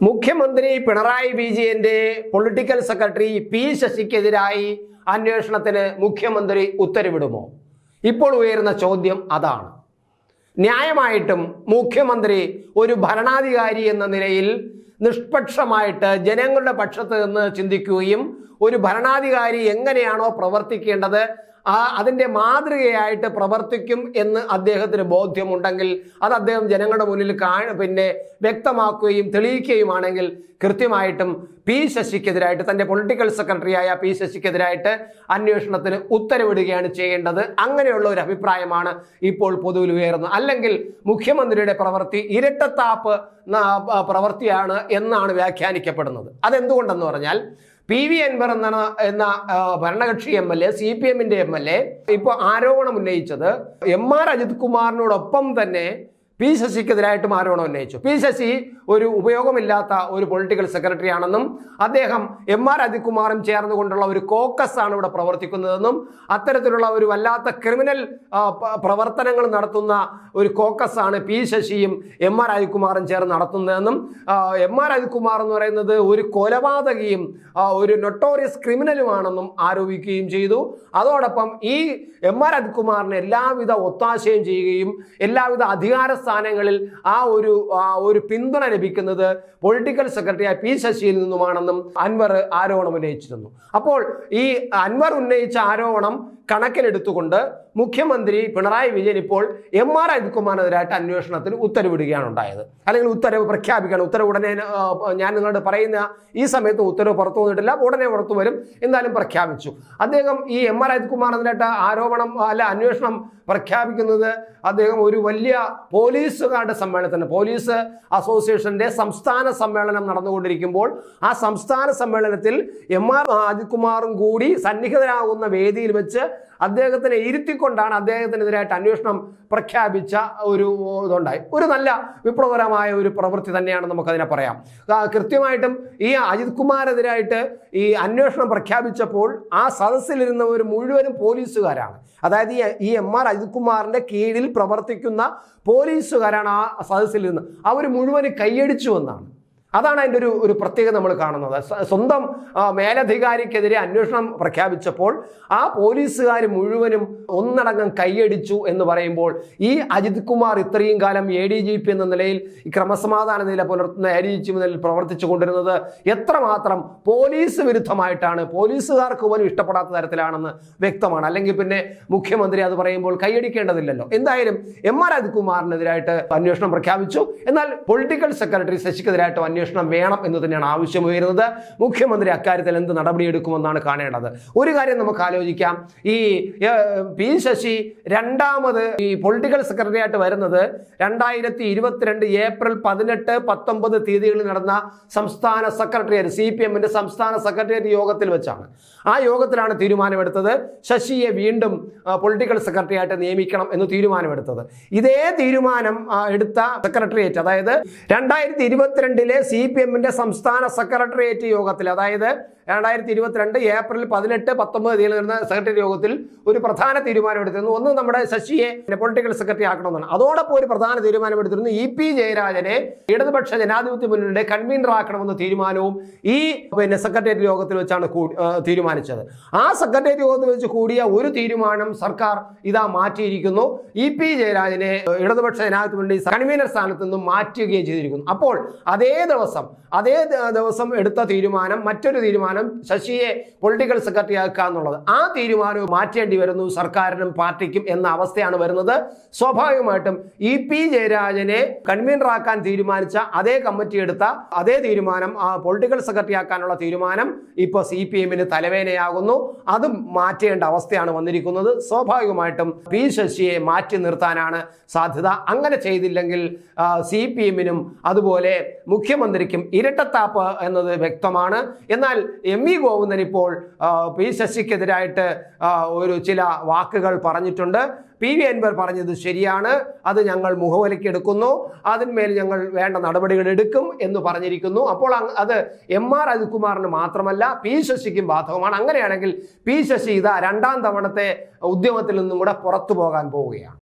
മുഖ്യമന്ത്രി പിണറായി വിജയന്റെ political secretary P ശശിക്കെതിരായി അന്വേഷണത്തിന് മുഖ്യമന്ത്രി ഉത്തരവിടുമോ? ഇപ്പോൾ ഉയരുന്ന ചോദ്യം അതാണ്. ന്യായമായിട്ടും മുഖ്യമന്ത്രി ഒരു ഭരണാധികാരി എന്ന നിലയിൽ നിഷ്പക്ഷമായിട്ട് ജനങ്ങളുടെ പക്ഷത്ത് നിന്ന് ചിന്തിക്കുകയും ഒരു ഭരണാധികാരി എങ്ങനെയാണോ പ്രവർത്തിക്കേണ്ടത് ആ അതിന്റെ മാതൃകയായിട്ട് പ്രവർത്തിക്കും എന്ന് അദ്ദേഹത്തിന് ബോധ്യമുണ്ടെങ്കിൽ അത് അദ്ദേഹം ജനങ്ങളുടെ മുന്നിൽ കാ പിന്നെ വ്യക്തമാക്കുകയും തെളിയിക്കുകയുമാണെങ്കിൽ കൃത്യമായിട്ടും പി ശശിക്കെതിരായിട്ട് തന്റെ പൊളിറ്റിക്കൽ സെക്രട്ടറിയായ പി ശശിക്കെതിരായിട്ട് അന്വേഷണത്തിന് ഉത്തരവിടുകയാണ് ചെയ്യേണ്ടത്. അങ്ങനെയുള്ള ഒരു അഭിപ്രായമാണ് ഇപ്പോൾ പൊതുവിൽ ഉയർന്നത് അല്ലെങ്കിൽ മുഖ്യമന്ത്രിയുടെ പ്രവൃത്തി ഇരട്ടത്താപ്പ് പ്രവൃത്തിയാണ് എന്നാണ് വ്യാഖ്യാനിക്കപ്പെടുന്നത്. അതെന്തുകൊണ്ടെന്ന് പറഞ്ഞാൽ പി വി അൻവർ എന്ന എന്ന ഭരണകക്ഷി M L A C P എമ്മിന്റെ എം എൽ എ ഇപ്പോൾ ആരോപണം ഉന്നയിച്ചത് എം ആർ അജിത് കുമാറിനോടൊപ്പം തന്നെ പി ശശിക്കെതിരായിട്ടും ആരോപണം ഉന്നയിച്ചു. പി ശശി ഒരു ഉപയോഗമില്ലാത്ത ഒരു പൊളിറ്റിക്കൽ സെക്രട്ടറി ആണെന്നും അദ്ദേഹം എം ആർ അജിത് കുമാറും ചേർന്നുകൊണ്ടുള്ള ഒരു കോക്കസ് ആണ് ഇവിടെ പ്രവർത്തിക്കുന്നതെന്നും അത്തരത്തിലുള്ള ഒരു വല്ലാത്ത ക്രിമിനൽ പ്രവർത്തനങ്ങൾ നടത്തുന്ന ഒരു കോക്കസ് ആണ് പി ശശിയും എം ആർ അജിത്കുമാറും ചേർന്ന് നടത്തുന്നതെന്നും എം ആർ അജിത്കുമാർ എന്ന് പറയുന്നത് ഒരു കൊലപാതകയും ഒരു നൊട്ടോറിയസ് ക്രിമിനലുമാണെന്നും ആരോപിക്കുകയും ചെയ്തു. അതോടൊപ്പം ഈ എം ആർ അജിത്കുമാറിന് എല്ലാവിധ ഒത്താശയും ചെയ്യുകയും എല്ലാവിധ അധികാര സ്ഥാനങ്ങളിൽ ആ ഒരു ഒരു പിന്തുണ ലഭിക്കുന്നത് പൊളിറ്റിക്കൽ സെക്രട്ടറിയായ പി ശശിയിൽ നിന്നുമാണെന്നും അൻവർ ആരോപണം ഉന്നയിച്ചിരുന്നു. അപ്പോൾ ഈ അൻവർ ഉന്നയിച്ച ആരോപണം കണക്കിലെടുത്തുകൊണ്ട് മുഖ്യമന്ത്രി പിണറായി വിജയൻ ഇപ്പോൾ എം ആർ അജിത്കുമാറിനെതിരായിട്ട് അന്വേഷണത്തിന് ഉത്തരവിടുകയാണ് ഉണ്ടായത്. അല്ലെങ്കിൽ ഉത്തരവ് പ്രഖ്യാപിക്കണം ഉത്തരവ് ഉടനെ ഞാൻ നിങ്ങളോട് പറയുന്ന ഈ സമയത്ത് ഉത്തരവ് പുറത്തു വന്നിട്ടില്ല. ഉടനെ പുറത്തു വരും. എന്തായാലും പ്രഖ്യാപിച്ചു. അദ്ദേഹം ഈ എം ആർ അജിത്കുമാറിനെതിരായിട്ട് ആരോപണം അല്ല അന്വേഷണം പ്രഖ്യാപിക്കുന്നത് അദ്ദേഹം ഒരു വലിയ പോലീസുകാരുടെ സമ്മേളനത്തിന് പോലീസ് അസോസിയേഷന്റെ സംസ്ഥാന സമ്മേളനം നടന്നുകൊണ്ടിരിക്കുമ്പോൾ ആ സംസ്ഥാന സമ്മേളനത്തിൽ എം ആർ അജിത്കുമാറും കൂടി സന്നിഹിതരാകുന്ന വേദിയിൽ വെച്ച് അദ്ദേഹത്തിനെ ഇരുത്തിക്കൊണ്ടാണ് അദ്ദേഹത്തിനെതിരായിട്ട് അന്വേഷണം പ്രഖ്യാപിച്ച ഒരു ഇതുണ്ടായി. ഒരു നല്ല വിപ്ലവകരമായ ഒരു പ്രവൃത്തി തന്നെയാണ് നമുക്കതിനെ പറയാം. കൃത്യമായിട്ടും ഈ അജിത് കുമാരെതിരായിട്ട് ഈ അന്വേഷണം പ്രഖ്യാപിച്ചപ്പോൾ ആ സദസ്സിലിരുന്നവർ മുഴുവനും പോലീസുകാരാണ്. അതായത് ഈ ഈ എം ആർ അജിത് കുമാറിന്റെ കീഴിൽ പ്രവർത്തിക്കുന്ന പോലീസുകാരാണ് ആ സദസ്സിലിരുന്ന് അവർ മുഴുവനും കൈയടിച്ചു എന്നാണ്. അതാണ് അതിന്റെ ഒരു ഒരു പ്രത്യേകത നമ്മൾ കാണുന്നത്. സ്വന്തം മേലധികാരിക്കെതിരെ അന്വേഷണം പ്രഖ്യാപിച്ചപ്പോൾ ആ പോലീസുകാർ മുഴുവനും ഒന്നടങ്കം കൈയടിച്ചു എന്ന് പറയുമ്പോൾ ഈ അജിത് കുമാർ ഇത്രയും കാലം എ ഡി ജി പി എന്ന നിലയിൽ ഈ ക്രമസമാധാന നില പുലർത്തുന്ന എ ഡി ജി പി നിലയിൽ പ്രവർത്തിച്ചു കൊണ്ടിരുന്നത് എത്രമാത്രം പോലീസ് വിരുദ്ധമായിട്ടാണ് പോലീസുകാർക്ക് പോലും ഇഷ്ടപ്പെടാത്ത തരത്തിലാണെന്ന് വ്യക്തമാണ്. അല്ലെങ്കിൽ പിന്നെ മുഖ്യമന്ത്രി അത് പറയുമ്പോൾ കൈയടിക്കേണ്ടതില്ലല്ലോ. എന്തായാലും എം ആർ അജിത് കുമാറിനെതിരായിട്ട് അന്വേഷണം പ്രഖ്യാപിച്ചു. എന്നാൽ പൊളിറ്റിക്കൽ സെക്രട്ടറി ശശിക്കെതിരായിട്ട് അന്വേഷണം വേണം എന്ന് തന്നെയാണ് ആവശ്യം ഉയരുന്നത്. മുഖ്യമന്ത്രി അക്കാര്യത്തിൽ എന്ത് നടപടിയെടുക്കുമെന്നാണ് കാണേണ്ടത്. ഒരു കാര്യം നമുക്ക് ആലോചിക്കാം. ഈ പി ശശി രണ്ടാമത് ഈ പൊളിറ്റിക്കൽ സെക്രട്ടറി ആയിട്ട് വരുന്നത് രണ്ടായിരത്തി ഇരുപത്തിരണ്ട് ഏപ്രിൽ പതിനെട്ട് പത്തൊമ്പത് തീയതികളിൽ നടന്ന സംസ്ഥാന സെക്രട്ടേറിയറ്റ് സി പി എമ്മിന്റെ സംസ്ഥാന സെക്രട്ടേറിയറ്റ് യോഗത്തിൽ വെച്ചാണ്. ആ യോഗത്തിലാണ് തീരുമാനമെടുത്തത്. ശശിയെ വീണ്ടും പൊളിറ്റിക്കൽ സെക്രട്ടറി ആയിട്ട് നിയമിക്കണം എന്ന് തീരുമാനമെടുത്തത്. ഇതേ തീരുമാനം എടുത്ത സെക്രട്ടേറിയറ്റ് അതായത് രണ്ടായിരത്തി ഇരുപത്തിരണ്ടിലെ സി പി എമ്മിന്റെ സംസ്ഥാന സെക്രട്ടേറിയറ്റ് യോഗത്തിൽ അതായത് രണ്ടായിരത്തി ഇരുപത്തിരണ്ട് ഏപ്രിൽ പതിനെട്ട് പത്തൊമ്പത് തീയതി നടന്ന സെക്രട്ടറി യോഗത്തിൽ ഒരു പ്രധാന തീരുമാനം എടുത്തിരുന്നു ഒന്ന് നമ്മുടെ ശശിയെ പൊളിറ്റിക്കൽ സെക്രട്ടറി ആക്കണമെന്നാണ്. അതോടൊപ്പം ഒരു പ്രധാന തീരുമാനം എടുത്തിരുന്നു ഇ പി ജയരാജനെ ഇടതുപക്ഷ ജനാധിപത്യ മുന്നണിയുടെ കൺവീനർ ആക്കണമെന്ന തീരുമാനവും ഈ പിന്നെ സെക്രട്ടേറിയറ്റ് യോഗത്തിൽ വെച്ചാണ് തീരുമാനിച്ചത്. ആ സെക്രട്ടേറിയറ്റ് യോഗത്തിൽ വെച്ച് കൂടിയ ഒരു തീരുമാനം സർക്കാർ ഇതാ മാറ്റിയിരിക്കുന്നു. ഇ പി ജയരാജനെ ഇടതുപക്ഷ ജനാധിപത്യ മുന്നണി കൺവീനർ സ്ഥാനത്ത് നിന്നും മാറ്റുകയും ചെയ്തിരിക്കുന്നു. അപ്പോൾ അതേ അതേ ദിവസം എടുത്ത തീരുമാനം മറ്റൊരു തീരുമാനം ശശിയെ പൊളിറ്റിക്കൽ സെക്രട്ടറി ആക്കുക എന്നുള്ളത്. ആ തീരുമാനം മാറ്റേണ്ടി വരുന്നു സർക്കാരിനും പാർട്ടിക്കും എന്ന അവസ്ഥയാണ് വരുന്നത്. സ്വാഭാവികമായിട്ടും ഇ പി ജയരാജനെ കൺവീനറാക്കാൻ തീരുമാനിച്ച അതേ കമ്മിറ്റി എടുത്ത അതേ തീരുമാനം ആ പൊളിറ്റിക്കൽ സെക്രട്ടറി ആക്കാനുള്ള തീരുമാനം ഇപ്പോൾ സി പി എമ്മിന് തലവേനയാകുന്നു അതും മാറ്റേണ്ട അവസ്ഥയാണ് വന്നിരിക്കുന്നത്. സ്വാഭാവികമായിട്ടും പി ശശിയെ മാറ്റി നിർത്താനാണ് സാധ്യത. അങ്ങനെ ചെയ്തില്ലെങ്കിൽ സി പി എമ്മിനും അതുപോലെ മുഖ്യമന്ത്രിക്കും ഇരട്ടത്താപ്പ് എന്നത് വ്യക്തമാണ്. എന്നാൽ എം വി ഗോവിന്ദൻ ഇപ്പോൾ പി ശശിക്കെതിരായിട്ട് ഒരു ചില വാക്കുകൾ പറഞ്ഞിട്ടുണ്ട്. പി വി അൻവർ പറഞ്ഞത് ശരിയാണ്. അത് ഞങ്ങൾ മുഖവിലയ്ക്ക് എടുക്കുന്നു. അതിന്മേൽ ഞങ്ങൾ വേണ്ട നടപടികൾ എടുക്കും എന്ന് പറഞ്ഞിരിക്കുന്നു. അപ്പോൾ അത് എം ആർ അജിത്കുമാറിന് മാത്രമല്ല പി ശശിക്കും ബാധകമാണ്. അങ്ങനെയാണെങ്കിൽ പി ശശി ഇതാ രണ്ടാം തവണത്തെ ഉദ്യമത്തിൽ നിന്നും കൂടെ പുറത്തു പോകാൻ പോവുകയാണ്.